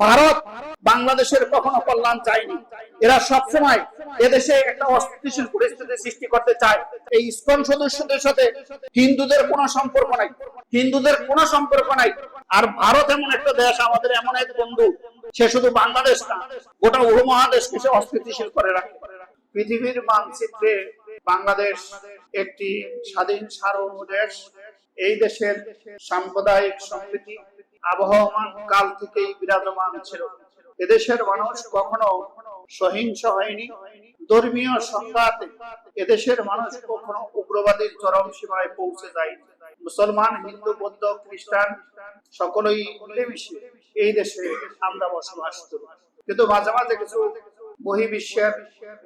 ভারত বাংলাদেশের কখনো কল্যাণ চায়নি। এরা সবসময় এদেশে একটা অস্থিতিশীল পরিস্থিতি সৃষ্টি করতে চায়। এই ইসকন সদস্যদের সাথে হিন্দুদের কোনো সম্পর্ক নাই। হিন্দুদের কোনো সম্পর্ক নাই। আর ভারত এমন একটা দেশ, আমাদের এমন এক বন্ধু, সে শুধু বাংলাদেশ না, গোটা উপমহাদেশকে সে অস্থিতিশীল করে রাখে। পৃথিবীর মানচিত্রে বাংলাদেশ একটি স্বাধীন, সার্বভৌম দেশ। এই দেশের সাম্প্রদায়িক সম্প্রীতি আবহমান কাল থেকেই বিরাজমান ছিল। এদেশের মানুষ কখনো সহিংস হয়নি। ধর্মীয় এদেশের মানুষ কখনো উগ্রবাদীর চরম সীমায় পৌঁছে যায়। মুসলমান, হিন্দু, বৌদ্ধ, খ্রিস্টান, সকলেই মিলেমিশে এই দেশে আমরা বসবাস করি। কিন্তু মাঝে মাঝে কিছু বহির্বিশ্বের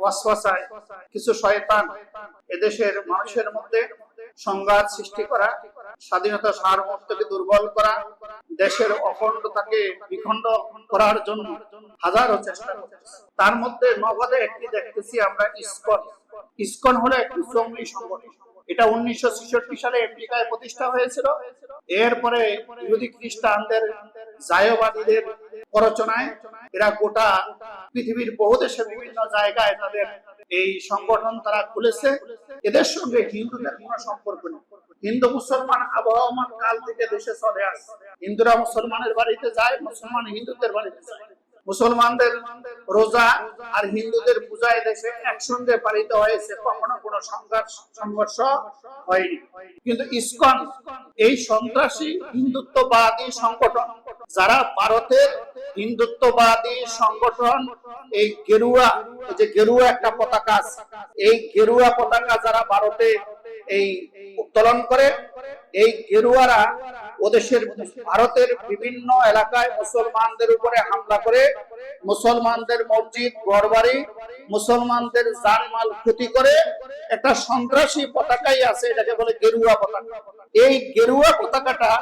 ওয়াসওয়াসায় কিছু শয়তান এদেশের মানুষের মধ্যে সংঘাত সৃষ্টি করা, স্বাধীনতা সারমর্থকে দুর্বল করা, দেশের অখণ্ডতাকে বিখণ্ড করার জন্য হাজারো চেষ্টা করছে তার মধ্যে নগদে একটি দেখতেছি আমরা ইস্কন। ইস্কন হলো একটি জঙ্গলি সংগঠন। এটা উনিশশো সালে আমেরিকায় প্রতিষ্ঠা হয়েছিল। এরপরে ইহুদি খ্রিস্টানদের জায়বাদীদের প্ররোচনায় এরা গোটা পৃথিবীর বহু দেশে বিভিন্ন জায়গায় তাদের এই সংগঠন তারা খুলেছে। এদের সঙ্গে হিন্দুদের কোনো সম্পর্ক নেই। হিন্দু মুসলমান আবহমান কাল থেকে দেশে চলে আসছে হিন্দুরা মুসলমানের বাড়িতে যায়, মুসলমান হিন্দুদের বাড়িতে যায়। মুসলমানদের রোজা আর হিন্দুদের পূজায় দেশে একসঙ্গে পালিত হয়েছে, কখনো কোনো সংঘর্ষ সংঘর্ষ হয়নি। কিন্তু ইসকন, এই সন্ত্রাসী হিন্দুত্ববাদী সংগঠন, যারা ভারতের হিন্দুত্ববাদী সংগঠন, এই গেরুয়া যে গেরুয়া একটা পতাকা এই গেরুয়া পতাকা যারা ভারতে এই উত্তোলন করে, এই গেরুয়ারা ওদেশের ভারতের বিভিন্ন এলাকায় মুসলমানদের উপরে হামলা করে, মুসলমানদের মসজিদ, ঘরবাড়ি, মুসলমানদের জানমাল ক্ষতি করে, একটা সন্ত্রাসী পতাকাই আছে, এটাকে বলে গেরুয়া পতাকা। এই গেরুয়া পতাকাটা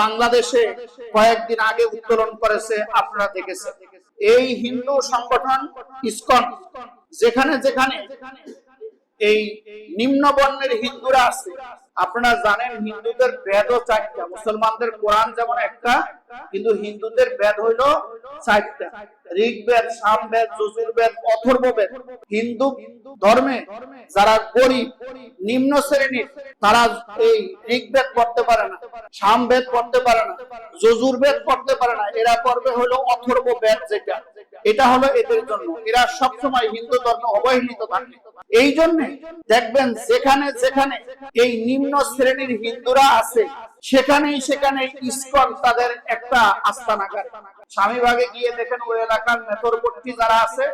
বাংলাদেশে কয়েকদিন আগে উত্তোলন করেছে, আপনারা দেখেছেন। এই হিন্দু সংগঠন ইসকন, যেখানে যেখানে এই নিম্ন বর্ণের হিন্দুরা আছে। আপনারা জানেন হিন্দুদের বেদও চারটা। মুসলমানদের কোরআন যেমন একটা, কিন্তু হিন্দুদের বেদ হইল চারটা। ঋগ্বেদ, সামবেদ, যজুর্বেদ, অথর্ববেদ। হিন্দু ধর্মে যারা গরিব, নিম্ন শ্রেণির, তারা এই ঋগ্বেদ পড়তে পারে না, সামবেদ পড়তে পারে না, যজুর্বেদ পড়তে পারে না। এরা পড়বে হলো অথর্ব বেদ যেটা। এটা হলো এদের জন্য এরা সবসময় হিন্দু ধর্ম, অবহেলিত থাকে। এই জন্য দেখবেন যেখানে যেখানে এই নিম্ন শ্রেণির হিন্দুরা আছে, সেখানেই সেখানে ইস্কন তাদের একটা আস্তানাগার। স্বামীবাগে গিয়ে দেখেন ওই এলাকার মেথরবর্তী যারা আছে,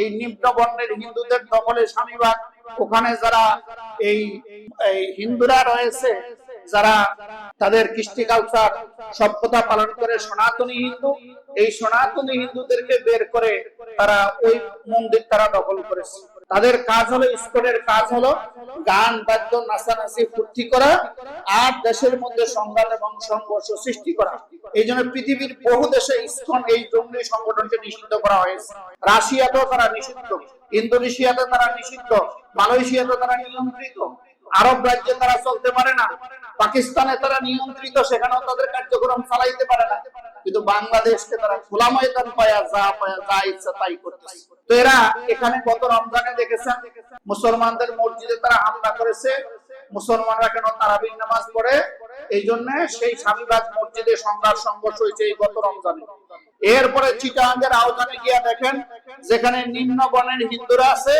এই নিম্ন বর্ণের হিন্দুদের দখলে স্বামীবাগ। ওখানে যারা এই হিন্দুরা রয়েছে যারা তাদের কৃষ্টি কালচার সভ্যতা পালন করে সনাতনী হিন্দু, এই সনাতনী হিন্দুদেরকে বের করে তারা ওই মন্দির তারা দখল করেছে। তাদের কাজ হলো, স্কুলের কাজ হলো গান, বাদ্য, নাচানাচি, ফুর্তি করা আর দেশের মধ্যে সংঘাত এবং সংঘর্ষ সৃষ্টি করা। এই জন্য পৃথিবীর বহু দেশে ইসকন এই জঙ্গি সংগঠনকে নিষিদ্ধ করা হয়েছে। রাশিয়াতেও তারা নিষিদ্ধ ইন্দোনেশিয়াতে তারা নিষিদ্ধ মালয়েশিয়াতে তারা নিয়ন্ত্রিত, আরব রাজ্যে তারা চলতে পারে না। পাকিস্তানে তারা নিয়ন্ত্রিত, সেখানেও তাদের কার্যক্রম চালাইতে পারে না। কিন্তু বাংলাদেশকে তারা খোলা ময়দান পায়া যা পায়া যা ইচ্ছা তাই করতেছে। তো এরা এখানে গত রমজানে দেখেছেন? মুসলমানদের মসজিদে তারা হামলা করেছে। মুসলমানরা কেন তারাবির নামাজ পড়ে? এই জন্য সেই স্বামীবাগ মসজিদে সংঘাত, সংঘর্ষ হয়েছে এই গত রমজানে। এরপরে চিটাঙ্গের আওতানে গিয়া দেখেন, যেখানে নিম্ন বর্ণের হিন্দুরা আছে,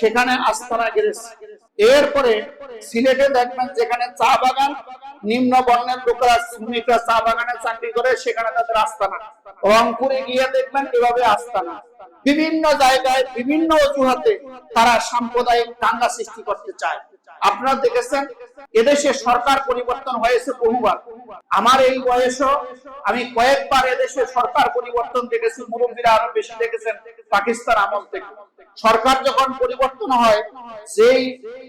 সেখানে আস্তানা গেড়েছে এরপরে সিলেটে দেখবেন যেখানে চা বাগান, নিম্ন বর্ণের লোকেরা শ্রমিকরা চা বাগানে চাকরি করে, সেখানে তাদের আস্তানা। রংপুরে গিয়ে দেখবেন এভাবে আস্তানা। বিভিন্ন জায়গায় বিভিন্ন অজুহাতে তারা সাম্প্রদায়িক দাঙ্গা সৃষ্টি করতে চায়। আপনারা দেখেছেন? এদেশে সরকার পরিবর্তন হয়েছে বহুবার। আমার এই বয়সও আমি কয়েকবার এদেশে সরকার পরিবর্তন দেখেছি, মুরব্বীরা আরও বেশি দেখেছেন, পাকিস্তান আমল থেকে। সরকার যখন পরিবর্তন হয়, যেই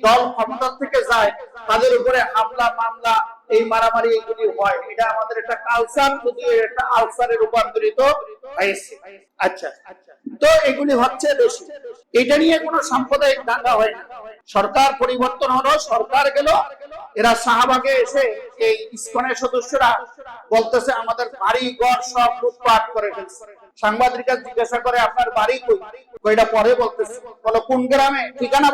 দল ক্ষমতা থেকে যায়, তাদের উপরে হামলা, মামলা, এই মারামারি এগুলি হয়। এটা আমাদের একটা কালচার যদি একটা আলসারে রূপান্তরিত হয়েছে। আচ্ছা। তো এগুলি হচ্ছে বেশি এটা নিয়ে কোনো সাম্প্রদায়িক দাঙ্গা হয় না। সরকার পরিবর্তন হলো, সরকার গেল। এরা শাহবাগে এসে এই ইস্কনের সদস্যরা বলতেছে, আমাদের বাড়ি ঘর সব লুটপাট করে ফেলছে। সাংবাদিকরা জিজ্ঞাসা করে, আপনার বাড়ি কই? ওইটা পরে বলতেছে। বলো, কোন গ্রামে? ঠিকানা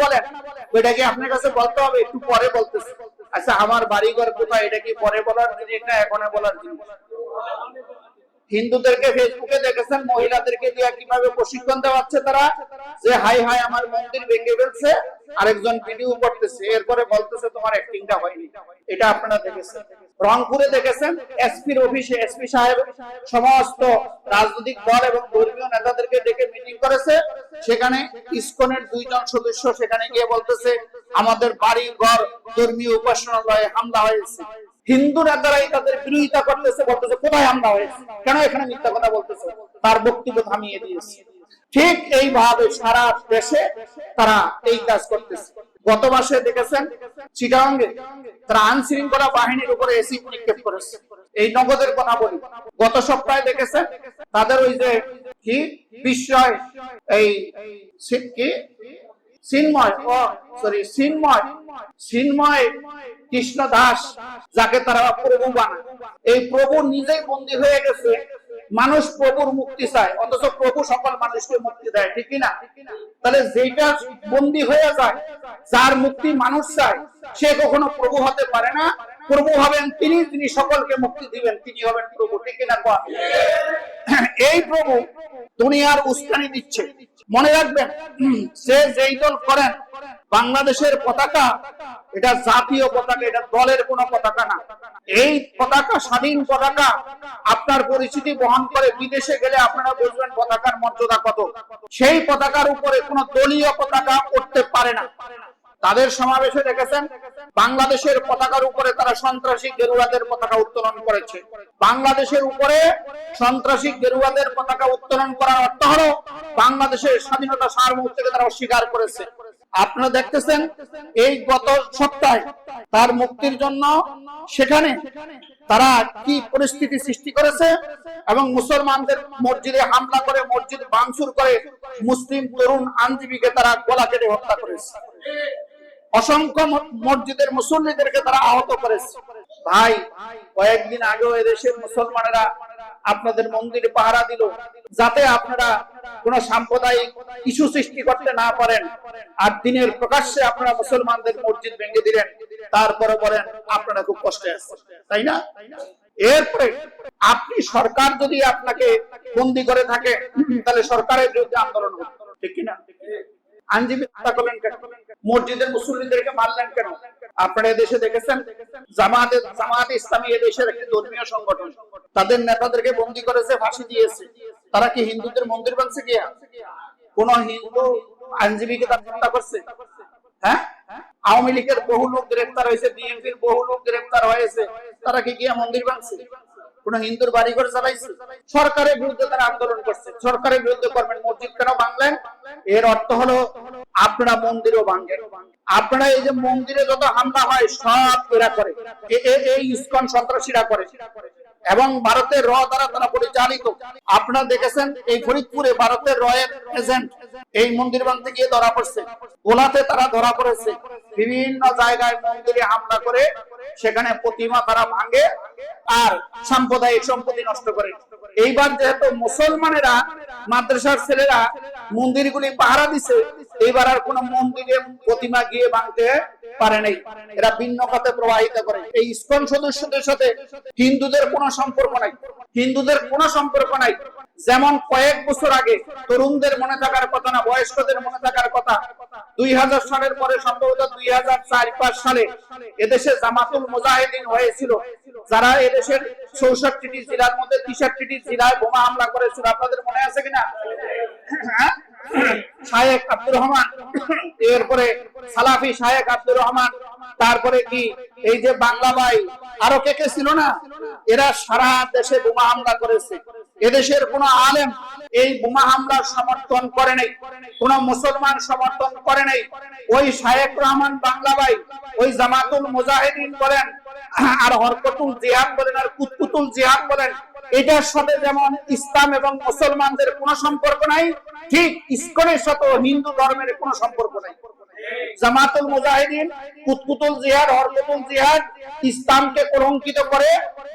ওইটা কি আপনার কাছে বলতে হবে? একটু পরে বলতেছে। আচ্ছা আমার বাড়ি ঘর কোথায়? এটা কি পরে বলার জিনিস না এখনও বলার জিনিস? হিন্দুদেরকে ফেসবুকে দেখেছেন, মহিলাদেরকে দিয়ে কীভাবে প্রশিক্ষণ দেওয়াচ্ছে তারা? যে হাই হাই, আমার মন্দির ভেঙে ফেলছে। আরেকজন ভিডিও করতেছে, এরপরে বলতেছে তোমার অ্যাক্টিংটা হয়নি। এটা আপনারা দেখেছেন। রংপুরে দেখেছেন, এসপির অফিসে এসপি সাহেব সমস্ত রাজনৈতিক দল এবং ধর্মীয় নেতাদেরকে ডেকে মিটিং করেছে। সেখানে ইসকনের দুইজন সদস্য সেখানে গিয়ে বলতেছে, আমাদের বাড়ি, ঘর, ধর্মীয় উপাসনালয়ে হামলা হয়েছে। হিন্দু নেতারাই তাদের বিরোধিতা করতেছে, বলতেছে, কোথায় হামলা হয়েছে? কেন এখানে মিথ্যা কথা বলতেছে? তার বক্তব্য থামিয়ে দিয়েছে। ঠিক এইভাবে সারা দেশে তারা এই কাজ করতেছে। গত মাসে দেখেছেন চিটাঙ্গে তারা আইন শৃঙ্খলা বাহিনীর উপরে এসি নিক্ষেপ করেছে। এই নগদের কথা বলি। গত সপ্তাহে দেখেছেন তাদের ওই যে কি? বিস্ময়, এই কি? কৃষ্ণ দাস, যাকে তারা প্রভু বানায়। এই প্রভু নিজেই বন্দী হয়ে গেছে। মানুষ প্রভুর মুক্তি চায়, অথচ প্রভু সকল মানুষকে মুক্তি দেয়, ঠিক না তাহলে যেটা বন্দী হয়ে যায়, যার মুক্তি মানুষ চায়, সে কখনো প্রভু হতে পারে না। প্রভু হবেন তিনি তিনি সকলকে মুক্তি দিবেন, তিনি হবেন প্রভু, ঠিক না এই প্রভু দুনিয়ার উস্কানি দিচ্ছে। মনে রাখবেন সে যেই দল করেন, বাংলাদেশের পতাকা, এটা জাতীয় পতাকা, এটা দলের কোনো পতাকা না। এই পতাকা স্বাধীন পতাকা আপনার পরিচিতি বহন করে বিদেশে গেলে আপনারা বুঝবেন পতাকার মর্যাদা কত। সেই পতাকার উপরে কোনো দলীয় পতাকা উঠতে পারে না। তাদের সমাবেশে দেখেছেন, বাংলাদেশের পতাকার উপরে তারা সন্ত্রাসী গেরুয়াদের পতাকা উত্তোলন করেছে। বাংলাদেশের উপরে সন্ত্রাসী গেরুয়াদের পতাকা উত্তোলন করার অর্থ হলো বাংলাদেশের স্বাধীনতা সার্বভৌমত্বকে তারা অস্বীকার করেছে। আপনারা দেখতেছেন, এই গত সপ্তাহে তার মুক্তির জন্য সেখানে তারা কি পরিস্থিতি সৃষ্টি করেছে এবং মুসলমানদের মসজিদে হামলা করে, মসজিদ ভাঙচুর করে মুসলিম তরুণ আইনজীবীকে তারা গলা কেটে হত্যা করেছে। অসংখ্য মসজিদের মুসল্লিদেরকে তারা আহত করেছে। ভাই, কয়েকদিন আগেও এদেশের মুসলমানেরা আপনাদের মন্দিরে পাহারা দিল, যাতে আপনারা কোন সাম্প্রদায়িক ইস্যু সৃষ্টি করতে না পারেন। আর দিনের প্রকাশ্যে আপনারা মুসলমানদের মসজিদ ভেঙে দিলেন, তারপরে বলেন, আপনারা খুব কষ্টে আছেন, তাই না? এরপরে আপনি সরকার যদি আপনাকে বন্দি করে থাকে, তাহলে সরকারের বিরুদ্ধে আন্দোলন ঠিক কিনা? আইনজীবী করলেন মসজিদের মুসলিমদেরকে মারলেন কেন? আপনারা এদেশে দেখেছেন? জামাতে জামাত ইসলামী এদেশের একটি ধর্মীয় সংগঠন। তাদের নেতাদেরকে বন্দি করেছে, ফাঁসি দিয়েছে। তারা কি হিন্দুদের মন্দির বানছে গিয়া? কোন হিন্দু আইনজীবীকে তার হত্যা করছে? হ্যাঁ? আওয়ামী লীগের বহু লোক গ্রেফতার হয়েছে, বিএনপির বহু লোক গ্রেফতার হয়েছে। তারা কি গিয়া মন্দির বানছে? কোন হিন্দুর বাড়ি ঘর চালাইছে সরকারের বিরুদ্ধে তারা আন্দোলন করছে। সরকারের বিরুদ্ধে করবেন মসজিদ কেন বাংলেন এর অর্থ হলো আপনারা মন্দিরও ভাঙেন। আপনারা এই যে মন্দিরে যত হামলা হয়, সব এরা করে। এই ইসকন সন্ত্রাসীরা করে। এবং ভারতের র দ্বারা তারা পরিচালিত। আপনারা দেখেছেন, এই ফরিদপুরে ভারতের রয়ের এজেন্ট এই মন্দির ভাঙতে গিয়ে ধরা পড়ছে। গোলাতে তারা ধরা পড়েছে। বিভিন্ন জায়গায় মন্দিরে হামলা করে সেখানে প্রতিমা তারা ভাঙে আর সাম্প্রদায়িক সম্পত্তি নষ্ট করে। এইবার যেহেতু মুসলমানেরা, মাদ্রাসার ছেলেরা মন্দিরগুলি পাহারা দিছে, এইবার আর কোন মন্দিরে প্রতিমা গিয়ে ভাঙতে পারে নাই। এরা ভিন্ন পথে প্রবাহিত করে। এই ইসকন সদস্যদের সাথে হিন্দুদের কোনো সম্পর্ক নাই। হিন্দুদের কোনো সম্পর্ক নাই। যেমন কয়েক বছর আগে তরুণদের মনে থাকার কথা না, বয়স্কদের মনে থাকার কথা দুই হাজার সালের পরে সম্ভবত দুই হাজার চার পাঁচ সালে এদেশে জামাতুল মুজাহিদিন হয়েছিল। যারা এদেশের চৌষট্টি জেলার মধ্যে তিষট্টি জেলায় বোমা হামলা করেছিল, আপনাদের মনে আছে কিনা? হ্যাঁ? শায়েক আব্দুর রহমান। এরপরে সালাফি শায়েক আব্দুর রহমান। তারপরে কি? এই যে বাংলা ভাই। আরও কে কে ছিল না? এরা সারা দেশে বোমা হামলা করেছে। এদেশের কোন আলেম এই বোমা হামলার সমর্থন করে নাই, কোন মুসলমান সমর্থন করে নাই। ওই শায়েক রহমান বাংলা ভাই, ওই জামাতুল মুজাহিদিন বলেন, আর হরকতুল জিহাদ বলেন, আর কুতকুতুল জিহাদ বলেন, এটার সাথে যেমন ইসলাম এবং মুসলমানদের কোনো সম্পর্ক নাই, ঠিক ইস্কনের সাথে হিন্দু ধর্মের কোনো সম্পর্ক নাই। জামাতুল মুজাহিদিন, কুতকুতুল জিহাদ, হরকুতুল জিহাদ ইসলামকে কলঙ্কিত করে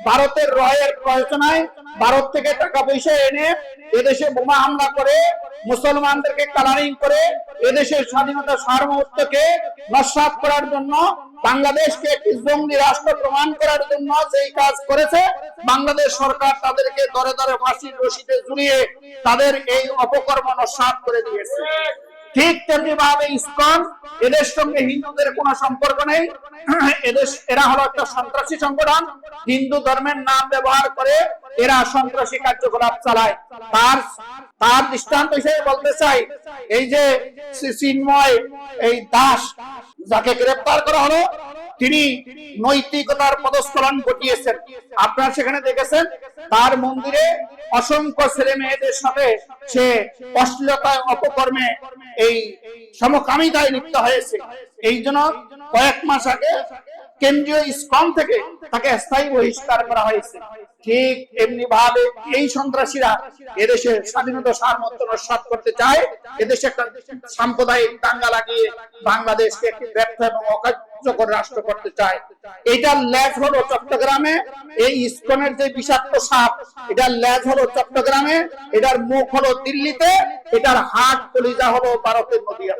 ভারতের রয়ের প্রয়োজনায় ভারত থেকে টাকা পয়সা এনে এদেশে বোমা হামলা করে মুসলমানদেরকে কালারিং করে এদেশের স্বাধীনতা সার্বভৌমত্বকে নস্বাত করার জন্য, বাংলাদেশকে একটি জঙ্গি রাষ্ট্র প্রমাণ করার জন্য যেই কাজ করেছে, বাংলাদেশ সরকার তাদেরকে দরে দরে ফাঁসির রশিদে জুড়িয়ে তাদের এই অপকর্ম নস্বাত করে দিয়েছে। ঠিক তেমনি ভাবে ইসকন, এদের সঙ্গে হিন্দুদের কোনো সম্পর্ক নেই। এরা হলো একটা সন্ত্রাসী সংগঠন। হিন্দু ধর্মের নাম ব্যবহার করে এরা সন্ত্রাসী কার্যকলাপ চালায়। তার তার দৃষ্টান্ত হিসেবে বলতে চাই, এই যে চিন্ময়, এই দাস, যাকে গ্রেপ্তার করা হলো তিনি নৈতিকতার পদস্খলন ঘটিয়েছেন। আপনারা সেখানে দেখেছেন, তার মন্দিরে অসংখ্য ছেলে মেয়েদের সাথে সে অশ্লীলতায়, অপকর্মে এই সমকামিতায় লিপ্ত হয়েছে। এই জন্য কয়েক মাস আগে কেন্দ্রীয় ইসকন থেকে তাকে স্থায়ী বহিষ্কার করা হয়েছে। ঠিক এমনি ভাবে এই সন্ত্রাসীরা এদেশের স্বাধীনতা সার্বত্র নস্বাত করতে চায়। এদেশে একটা সাম্প্রদায়িক দাঙ্গা লাগিয়ে বাংলাদেশকে একটি ব্যর্থ এবং অকার্যকর রাষ্ট্র করতে চায়। এটার ল্যাজ হলো চট্টগ্রামে। এই ইসকনের যে বিষাক্ত সাপ, এটার ল্যাজ হলো চট্টগ্রামে। এটার মুখ হলো দিল্লিতে। এটার হাট কলিজা হলো ভারতের নদীয়া।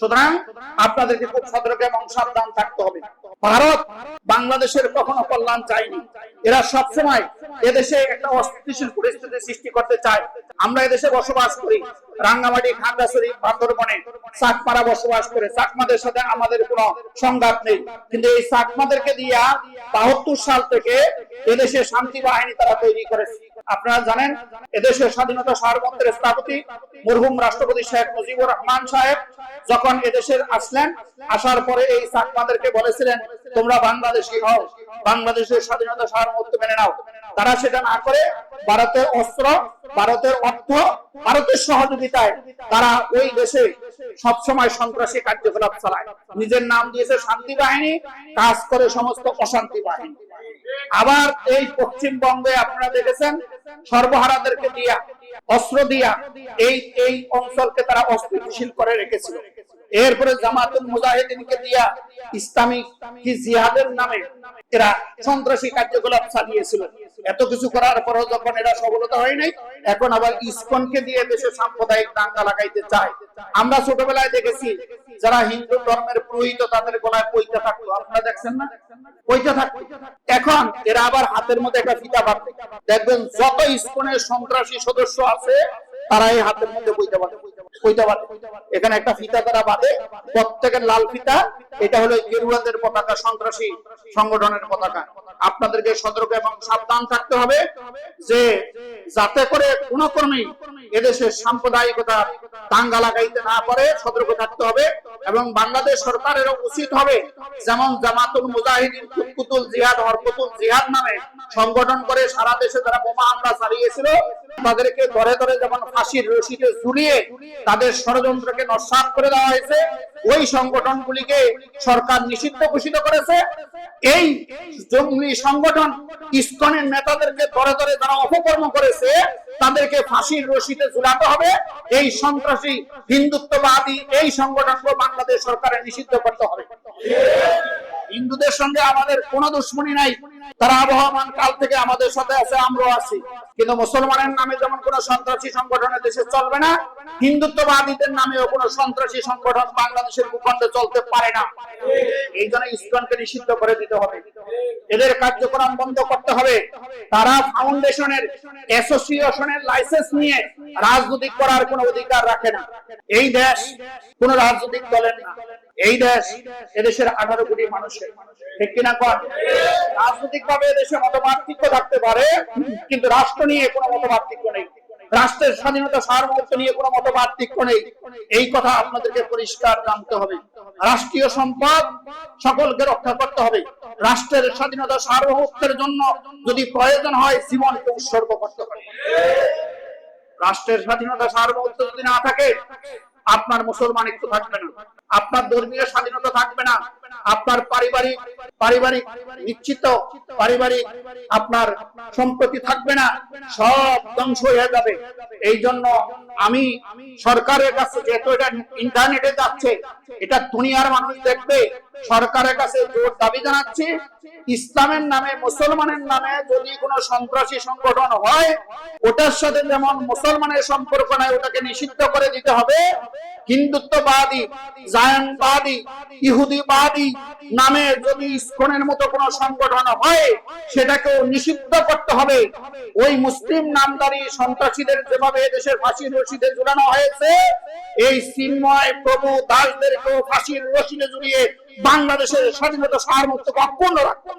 সুতরাং আপনাদেরকে খুব সতর্ক এবং সাবধান থাকতে হবে। ভারত বাংলাদেশের কখনো কল্যাণ চায়নি। এরা সবসময় এদেশে একটা অস্থিতিশীল পরিস্থিতি সৃষ্টি করতে চায়। আমরা এদেশে বসবাস করি। রাঙ্গামাটি, খাগড়াছড়ি, বান্দরবনে চাকমারা বসবাস করে। চাকমাদের সাথে আমাদের কোনো সংঘাত নেই। কিন্তু এই চাকমাদেরকে দিয়া বাহাত্তর সাল থেকে এদেশে শান্তি বাহিনী তারা তৈরি করেছে। আপনারা জানেন, এদেশের স্বাধীনতা সার্বত্রের স্থাপতি মরহুম রাষ্ট্রপতি শেখ মুজিবুর রহমান সাহেব যখন এদেশের আসলেন, আসার পরে এই চাকমাদেরকে বলেছিলেন তোমরা বাংলাদেশি হও বাংলাদেশের স্বাধীনতা সার্বভৌমত্ব মেনে নাও। তারা সেটা না করে ভারতের অস্ত্র, ভারতের অর্থ, ভারতের সহযোগিতায় তারা ওই দেশে সবসময় সন্ত্রাসী কার্যকলাপ চালায়। নিজের নাম দিয়েছে শান্তি বাহিনী, কাজ করে সমস্ত অশান্তি বাহিনী। আবার এই পশ্চিমবঙ্গে আপনারা দেখেছেন, সর্বহারাদেরকে দিয়া অস্ত্র দিয়া এই এই অঞ্চলকে তারা অস্থিতিশীল করে রেখেছিল। এরপরে জামাতুল মুজাহিদিনকে দিয়া ইসলামিক জিহাদের নামে এরা সন্ত্রাসী কার্যকলাপ চালিয়েছিল। এত কিছু করার পরও যখন এরা সফলতা হয় নাই, এখন আবার ইসকনকে দিয়ে দেশে সাম্প্রদায়িক দাঙ্গা লাগাইতে চায়। আমরা ছোটবেলায় দেখেছি, যারা হিন্দু ধর্মের পুরোহিত, তাদের গলায় পৈতা থাকতো। আপনারা দেখছেন না? পৈতা থাকতো। এখন এরা আবার হাতের মধ্যে একটা ফিতা বাঁধবে দেখবেন, যত ইসকনের সন্ত্রাসী সদস্য আছে তারা এই হাতের মধ্যে পৈতা বাঁধে। এখানে একটা ফিতা তারা বাঁধে প্রত্যেকের লাল ফিতা, এটা হলো গেরুয়াদের পতাকা, সন্ত্রাসী সংগঠনের পতাকা। আপনাদেরকে সতর্ক এবং সাবধান থাকতে হবে যে যাতে করে কোন কর্মী এদেশের সাম্প্রদায়িকতা দাঙ্গা লাগাইতে না পারে, সতর্ক থাকতে হবে এবং বাংলাদেশ সরকারের উচিত হবে যেমন জামাতুল মুজাহিদিন কুতুল জিহাদ, হরকুতুল জিহাদ নামে সংগঠন করে সারা দেশে যারা বোমা হামলা চালিয়েছিল, তাদেরকে ধরে ধরে যেমন ফাঁসির রশিদে ঝুলিয়ে তাদের ষড়যন্ত্রকে নস্বাত করে দেওয়া হয়েছে। ওই সংগঠনগুলিকে সরকার নিষিদ্ধ ঘোষিত করেছে। এই জঙ্গি সংগঠন ইসকনের নেতাদেরকে ধরে ধরে যারা অপকর্ম করেছে, তাদেরকে ফাঁসির রশিতে ঝুলাতে হবে। এই সন্ত্রাসী হিন্দুত্ববাদী এই সংগঠনকে বাংলাদেশ সরকারের নিষিদ্ধ করতে হবে। হিন্দুদের সঙ্গে আমাদের কোনো দুশ্মনী নাই। তারা আবহমান কাল থেকে আমাদের সাথে আছে, আমরাও আছি। কিন্তু মুসলমানের নামে যেমন কোন সন্ত্রাসী সংগঠনের দেশে চলবে না, হিন্দুত্ববাদীদের নামেও কোন সন্ত্রাসী সংগঠন বাংলাদেশের ভূখণ্ডে চলতে পারে না। এই জন্য ইসলামকে নিষিদ্ধ করে দিতে হবে। এদের কার্যক্রম বন্ধ করতে হবে। তারা ফাউন্ডেশনের, অ্যাসোসিয়েশনের লাইসেন্স নিয়ে রাজনৈতিক করার কোনো অধিকার রাখে না। এই দেশ কোন রাজনৈতিক দলের না। এই দেশ এদেশের আঠারো কোটি মানুষের। ঠিক কিনা কর রাজনৈতিক ভাবে এদেশে মতপার্থক্য থাকতে পারে, কিন্তু রাষ্ট্র নিয়ে কোনো মতপার্থক্য নেই। রাষ্ট্রের স্বাধীনতা সার্বভৌমত্ব নিয়ে কোনো মতপার্থক্য নেই। এই কথা আপনাদেরকে পরিষ্কার জানতে হবে। রাষ্ট্রীয় সম্পদ সকলকে রক্ষা করতে হবে। রাষ্ট্রের স্বাধীনতা সার্বভৌমত্বের জন্য যদি প্রয়োজন হয়, জীবনকে উৎসর্গ করতে হবে। রাষ্ট্রের স্বাধীনতা সার্বভৌমত্ব যদি না থাকে আপনার মুসলমান একটু থাকবে না। আপনার ধর্মীয় স্বাধীনতা থাকবে না। আপনার পারিবারিক পারিবারিক, নিশ্চিত পারিবারিক আপনার সম্পত্তি থাকবে না, সব ধ্বংস হয়ে যাবে। এই জন্য আমি সরকারের কাছে যেহেতু এটা ইন্টারনেটে যাচ্ছে, এটা দুনিয়ার মানুষ দেখবে, সরকারের কাছে জোর দাবি জানাচ্ছি, ইসলামের নামে, মুসলমানের নামে যদি কোনো সন্ত্রাসী সংগঠন হয়, ওটার সাথে যেমন মুসলমানের সম্পর্ক নাই, ওটাকে নিষিদ্ধ করে দিতে হবে, হিন্দুত্ববাদী, জায়নবাদী, ইহুদিবাদী নামে যদি ইস্কনের মতো কোনো সংগঠন হয়, সেটাকেও নিষিদ্ধ করতে হবে। ওই মুসলিম নামদারি সন্ত্রাসীদের যেভাবে দেশের ফাঁসির রশিদে ঝুলানো হয়েছে, এই চিন্ময় প্রভু দাসদেরকেও ফাঁসির রশিদে ঝুলিয়ে বাংলাদেশের স্বাধীনতা সারমুক্ত অক্ষুণ্ণ রাখতে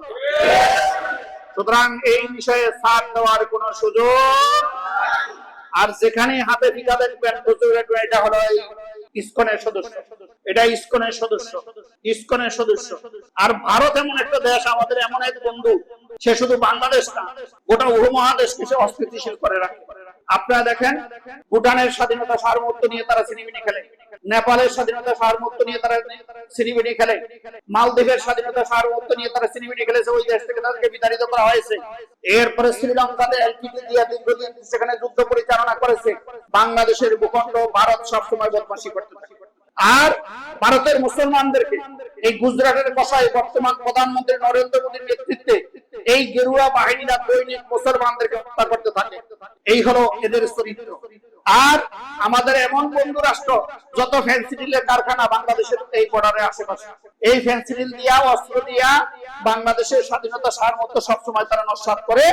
সুতরাং এই বিষয়ে ছাড় দেওয়ার কোন সুযোগ আর যেখানে হাতে ফিতা দেখবেন এটা- হলো ইসকনের সদস্য। এটা ইসকনের সদস্য ইসকনের সদস্য। আর ভারত এমন একটা দেশ, আমাদের এমন এক বন্ধু, সে শুধু বাংলাদেশ না, গোটা উপমহাদেশকে সে অস্থিতিশীল করে রাখে। আপনারা দেখেন, ভুটানের স্বাধীনতা সারমুক্ত নিয়ে তারা সিনেমিনি খেলে, নেপালের স্বাধীনতা সারমুক্ত নিয়ে তারা সিনেমিনি খেলে, মালদ্বীপের স্বাধীনতা সারমুক্ত নিয়ে তারা সিনেমিনি খেলেছে, ওই দেশ থেকে তাদেরকে বিতাড়িত করা হয়েছে। এরপরে শ্রীলঙ্কাতে এলপিটি দিয়ে দীর্ঘদিন সেখানে যুদ্ধ পরিচালনা করেছে, বাংলাদেশের ভূখণ্ড ভারত সবসময় বদমাসি করতে থাকে। আর ভারতের মুসলমানদেরকে এই গুজরাটের কথায় বর্তমান প্রধানমন্ত্রী নরেন্দ্র মোদীর নেতৃত্বে এই গেরুয়া বাহিনীরা দৈনিক মুসলমানদেরকে হত্যা করতে থাকে। এই হলো এদের চরিত্র। আর আমাদের এমন বন্ধু রাষ্ট্র, যত ফেন্সিডিলের কারখানা বাংলাদেশের এই বর্ডারের আশেপাশে। এই ফেন্সিডিল দিয়া, অস্ত্র দিয়া বাংলাদেশের স্বাধীনতা সারমত্ব সবসময় তারা নস্বাত করে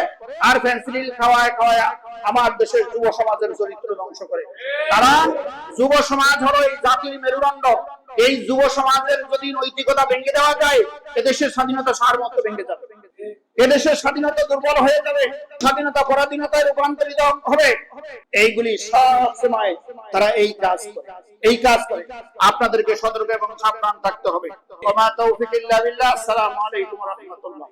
আর ফেন্সিডিল খাওয়ায় খাওয়ায় আমার দেশের যুব সমাজের চরিত্র ধ্বংস করে। কারণ যুব সমাজ হলো এই জাতির মেরুদণ্ড। এই যুব সমাজের যদি নৈতিকতা ভেঙে দেওয়া যায়, এদেশের স্বাধীনতা সারমত্ব ভেঙে যাবে। এদেশের স্বাধীনতা দুর্বল হয়ে যাবে, স্বাধীনতা পরাধীনতায় রূপান্তরিত হবে। এইগুলি সব সময় তারা এই কাজ করে, এই কাজ করে। আপনাদেরকে সতর্ক এবং সাবধান থাকতে হবে। আসসালামু আলাইকুম রাহমাতুল্লাহ।